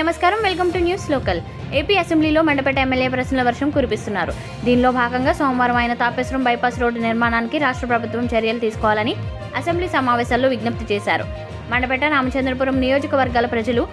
నమస్కారం. Welcome to news local. AP అసెంబ్లీలో Mandapeta MLA ప్రశ్నల వర్షం కురిపిస్తున్నారు. దీనిలో భాగంగా సోమవారం ఆయన తాపేశ్వరం బైపాస్ రోడ్డు నిర్మాణానికి రాష్ట్ర ప్రభుత్వం చర్యలు తీసుకోవాలని అసెంబ్లీ సమావేశాల్లో విజ్ఞప్తి చేశారు. మండపేట రామచంద్రపురం నియోజకవర్గాల ప్రజలు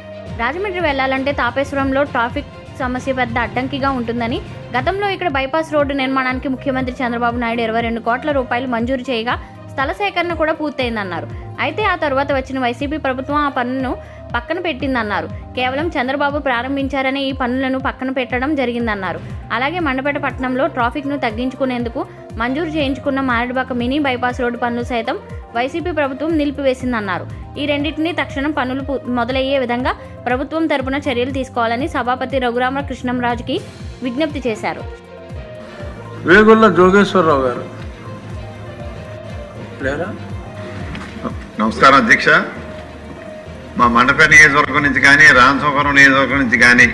రాజమండ్రి వెళ్ళాలంటే తాపేశ్వరంలో ట్రాఫిక్ సమస్య పెద్ద అడ్డంకిగా ఉంటుందని గతంలో ఇక్కడ బైపాస్ రోడ్డు నిర్మాణానికి ముఖ్యమంత్రి చంద్రబాబు నాయుడు ఇరవై రెండు కోట్ల రూపాయలు మంజూరు చేయగా స్థల సేకరణ కూడా పూర్తయిందన్నారు. అయితే ఆ తర్వాత వచ్చిన వైసీపీ ప్రభుత్వం ఆ పనులను పక్కన పెట్టిందన్నారు. కేవలం చంద్రబాబు ప్రారంభించారనే ఈ పనులను పక్కన పెట్టడం జరిగిందన్నారు. అలాగే మండపేట పట్టణంలో ట్రాఫిక్ను తగ్గించుకునేందుకు మంజూరు చేయించుకున్న మారేడుబాక మినీ బైపాస్ రోడ్డు పనులు సైతం వైసీపీ ప్రభుత్వం నిలిపివేసిందన్నారు. ఈ రెండింటినీ తక్షణం పనులు మొదలయ్యే విధంగా ప్రభుత్వం తరపున చర్యలు తీసుకోవాలని సభాపతి రఘురామ కృష్ణంరాజుకి విజ్ఞప్తి చేశారు. వేగుళ్ళ జోగేశ్వరరావు గారు. నమస్కారం అధ్యక్ష. మా మండపేట నియోజకవర్గం నుంచి కానీ రామచోకరం నియోజకవర్గం నుంచి కానీ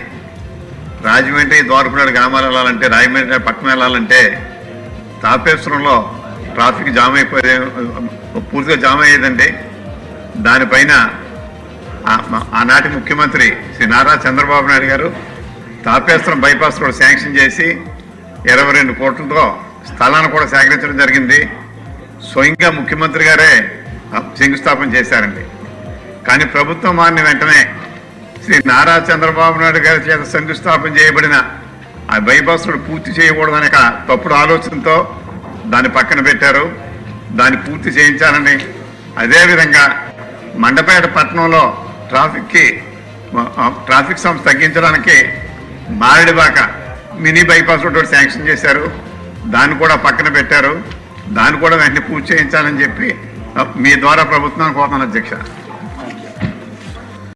రాజమండ్రి ద్వారపూడి గ్రామాలు వెళ్ళాలంటే రాజమండ్రి పట్టణం వెళ్ళాలంటే తాపేశ్వరంలో ట్రాఫిక్ జామ్ అయిపోయే పూర్తిగా జామ్ అయ్యేదండి. దానిపైన ఆనాటి ముఖ్యమంత్రి శ్రీ నారా చంద్రబాబు నాయుడు గారు తాపేశ్వరం బైపాస్ రోడ్ శాంక్షన్ చేసి ఇరవై రెండు కోట్లతో స్థలాన్ని కూడా సేకరించడం జరిగింది. స్వయంగా ముఖ్యమంత్రి గారే శంకుస్థాపన చేశారండి. కానీ ప్రభుత్వం మారిన వెంటనే శ్రీ నారా చంద్రబాబు నాయుడు గారి చేత శంకుస్థాపన చేయబడిన ఆ బైపాస్ రోడ్ పూర్తి చేయకూడదనే ఒక తప్పుడు ఆలోచనతో దాన్ని పక్కన పెట్టారు. దాన్ని పూర్తి చేయించాలని అదేవిధంగా మండపేట పట్టణంలో ట్రాఫిక్కి ట్రాఫిక్ సమస్య తగ్గించడానికి Maredubaka mini bypass road sanction చేశారు. దాన్ని కూడా పక్కన పెట్టారు. దాన్ని కూడా వెంటనే పూర్తి చేయించాలని చెప్పి మీ ద్వారా ప్రభుత్వానికి పోతాను అధ్యక్ష.